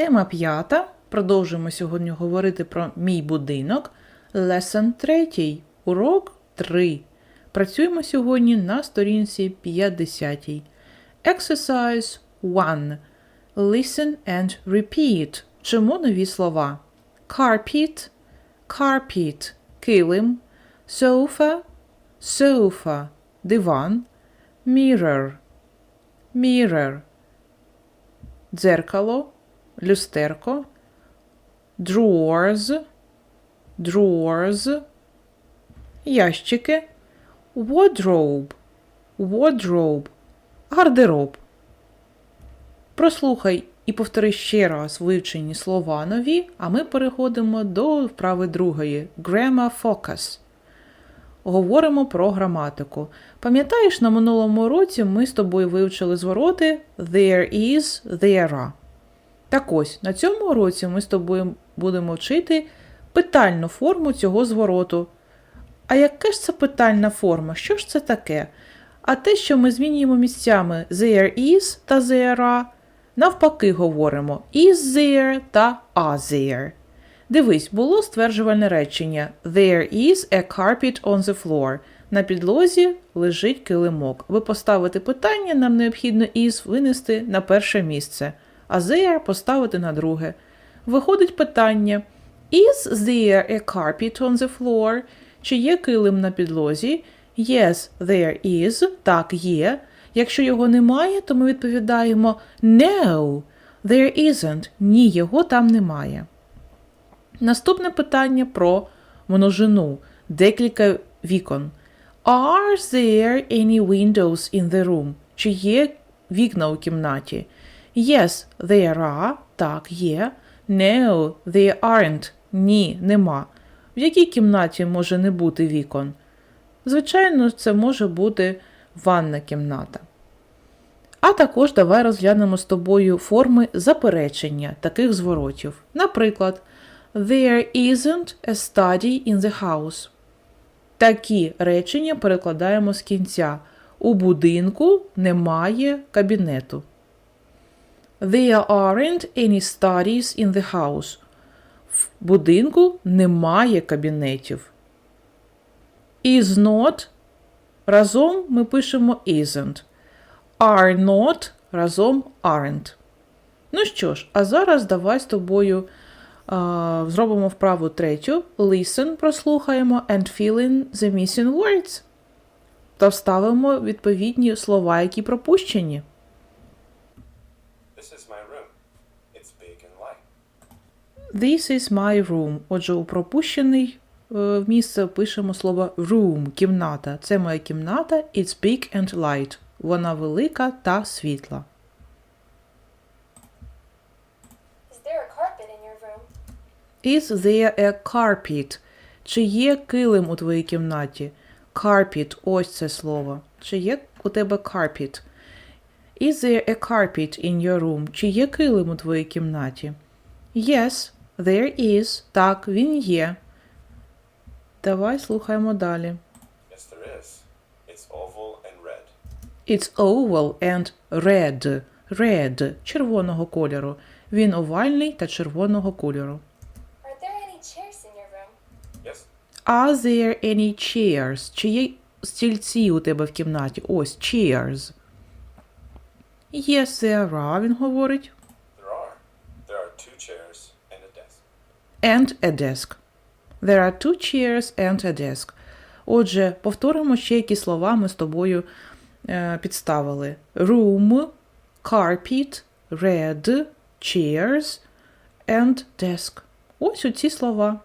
Тема п'ята. Продовжуємо сьогодні говорити про мій будинок. Lesson 3. Урок 3. Працюємо сьогодні на сторінці 50. Exercise 1. Listen and repeat. Чому нові слова? Carpet, carpet, килим, sofa, sofa, диван, mirror, mirror, дзеркало, люстерко, drawers, drawers, ящики, wardrobe, wardrobe, гардероб. Прослухай і повтори ще раз вивчені слова нові, а ми переходимо до вправи другої Grammar Focus. Говоримо про граматику. Пам'ятаєш, на минулому уроці ми з тобою вивчили звороти there is, there are. Так ось, на цьому уроці ми з тобою будемо вчити питальну форму цього звороту. А яка ж це питальна форма? Що ж це таке? А те, що ми змінюємо місцями there is та there are, навпаки говоримо is there та are there. Дивись, було стверджувальне речення There is a carpet on the floor. На підлозі лежить килимок. Ви поставите питання, нам необхідно is винести на перше місце, а there поставити на друге. Виходить питання Is there a carpet on the floor? Чи є килим на підлозі? Yes, there is. Так, є. Якщо його немає, то ми відповідаємо No, there isn't. Ні, його там немає. Наступне питання про множину. Декілька вікон. Are there any windows in the room? Чи є вікна у кімнаті? Yes, there are. Так, є. No, there aren't. Ні, нема. В якій кімнаті може не бути вікон? Звичайно, це може бути ванна кімната. А також давай розглянемо з тобою форми заперечення таких зворотів. Наприклад, There isn't a study in the house. Такі речення перекладаємо з кінця. У будинку немає кабінету. There aren't any studies in the house. В будинку немає кабінетів. Is not разом ми пишемо isn't. Are not разом aren't. Ну що ж, а зараз давай з тобою а, зробимо вправу третю. Listen, прослухаємо and fill in the missing words. Та вставимо відповідні слова, які пропущені. This is my room. It's big and light. This is my room. Отже, у пропущений е, місце пишемо слово room, кімната. Це моя кімната. It's big and light. Вона велика та світла. Is there a carpet in your room? Is there a carpet? Чи є килим у твоїй кімнаті? Carpet, ось це слово. Чи є у тебе carpet? Is there a carpet in your room? Чи є килим у твоїй кімнаті? Yes, there is. Так, він є. Давай слухаємо далі. Yes, there is. It's oval and red. It's oval and red. Red – червоного кольору. Він овальний та червоного кольору. Are there any chairs in your room? Yes, Are there any chairs? Чи є стільці у тебе в кімнаті? Ось chairs. Yes, there are, він говорить. there are. There are two chairs and a desk. And a desk. There are two chairs and a desk. Отже, повторимо ще які слова ми з тобою е, підставили. Room, carpet, red, chairs and desk. Ось оці слова.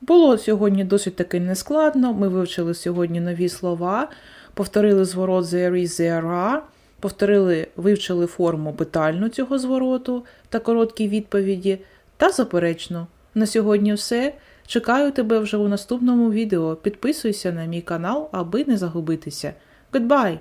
Було сьогодні досить таки нескладно. Ми вивчили сьогодні нові слова, повторили зворот there is, there are, повторили, вивчили форму питальну цього звороту та короткі відповіді та заперечно, На сьогодні все. Чекаю тебе вже у наступному відео. Підписуйся на мій канал, аби не загубитися. Goodbye!